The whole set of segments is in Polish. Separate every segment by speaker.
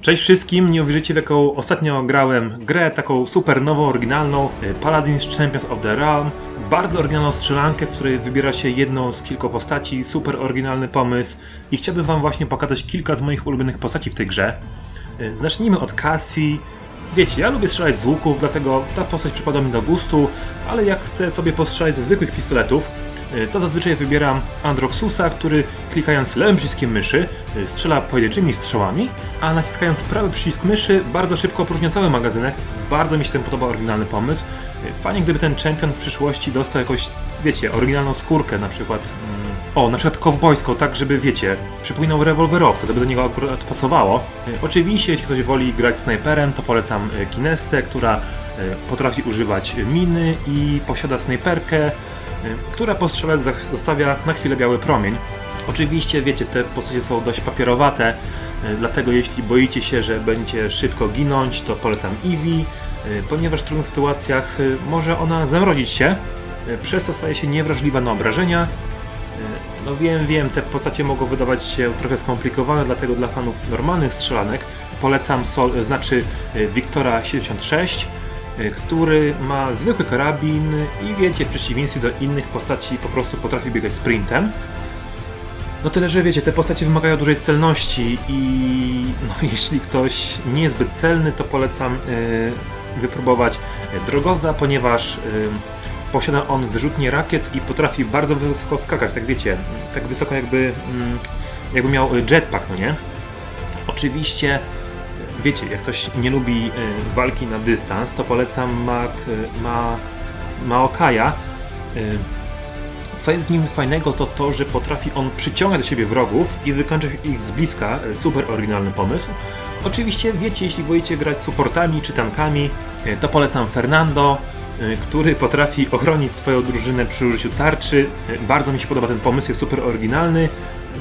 Speaker 1: Cześć wszystkim, nie uwierzycie w jaką ostatnio grałem grę, taką super nową, oryginalną y, Paladins Champions of the Realm. Bardzo oryginalną strzelankę, w której wybiera się jedną z kilku postaci, super oryginalny pomysł i chciałbym wam właśnie pokazać kilka z moich ulubionych postaci w tej grze. Y, Zacznijmy od Cassie. Wiecie, ja lubię strzelać z łuków, dlatego ta postać przypada mi do gustu, ale jak chcę sobie postrzelać ze zwykłych pistoletów, to zazwyczaj wybieram Androxusa, który klikając lewym przyciskiem myszy y, strzela pojedynczymi strzałami, a naciskając prawy przycisk myszy bardzo szybko opróżnia cały magazynek. Bardzo mi się ten podoba oryginalny pomysł. Y, Fajnie gdyby ten champion w przyszłości dostał jakąś, wiecie, oryginalną skórkę na przykład. mm, O, na przykład kowbojską, tak żeby, wiecie, przypominał rewolwerowca, to by do niego akurat pasowało. Oczywiście, jeśli ktoś woli grać snajperem, to polecam Kinessę, która potrafi używać miny i posiada snajperkę, która po strzale za- zostawia na chwilę biały promień. Oczywiście, wiecie, te postacie są dość papierowate, y, dlatego jeśli boicie się, że będzie szybko ginąć, to polecam Eevee, y, ponieważ w trudnych sytuacjach y, może ona zamrozić się, y, przez to staje się niewrażliwa na obrażenia. Y, No wiem, wiem, te postacie mogą wydawać się trochę skomplikowane, dlatego dla fanów normalnych strzelanek polecam Sol, y, znaczy y, Wiktora 76, y, który ma zwykły karabin i wiecie, w przeciwieństwie do innych postaci po prostu potrafi biegać sprintem. No tyle, że wiecie, te postacie wymagają dużej celności i no, jeśli ktoś nie jest zbyt celny, to polecam y, wypróbować Drogoza, ponieważ y, posiada on wyrzutnie rakiet i potrafi bardzo wysoko skakać, tak wiecie, tak wysoko jakby, mm, jakby miał jetpack, no nie? Oczywiście, wiecie, jak ktoś nie lubi y, walki na dystans, to polecam Mak, y, ma, Maokaja. Y, co jest w nim fajnego, to to, że potrafi on przyciągać do siebie wrogów i wykończyć ich z bliska. Super oryginalny pomysł. Oczywiście wiecie, jeśli wolicie grać supportami czy tankami, to polecam Fernando, który potrafi ochronić swoją drużynę przy użyciu tarczy. Bardzo mi się podoba ten pomysł, jest super oryginalny.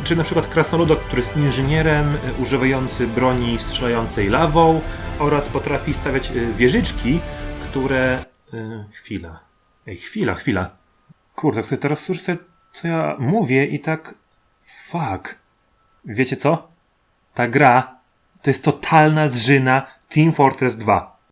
Speaker 1: Czy na przykład Krasnoludok, który jest inżynierem, e, używający broni strzelającej lawą oraz potrafi stawiać e, wieżyczki, które... e, Chwila. Ej, chwila, chwila. Kurde, sobie teraz słyszę, co ja mówię i tak. Fuck. Wiecie co? Ta gra to jest totalna zżyna Team Fortress 2.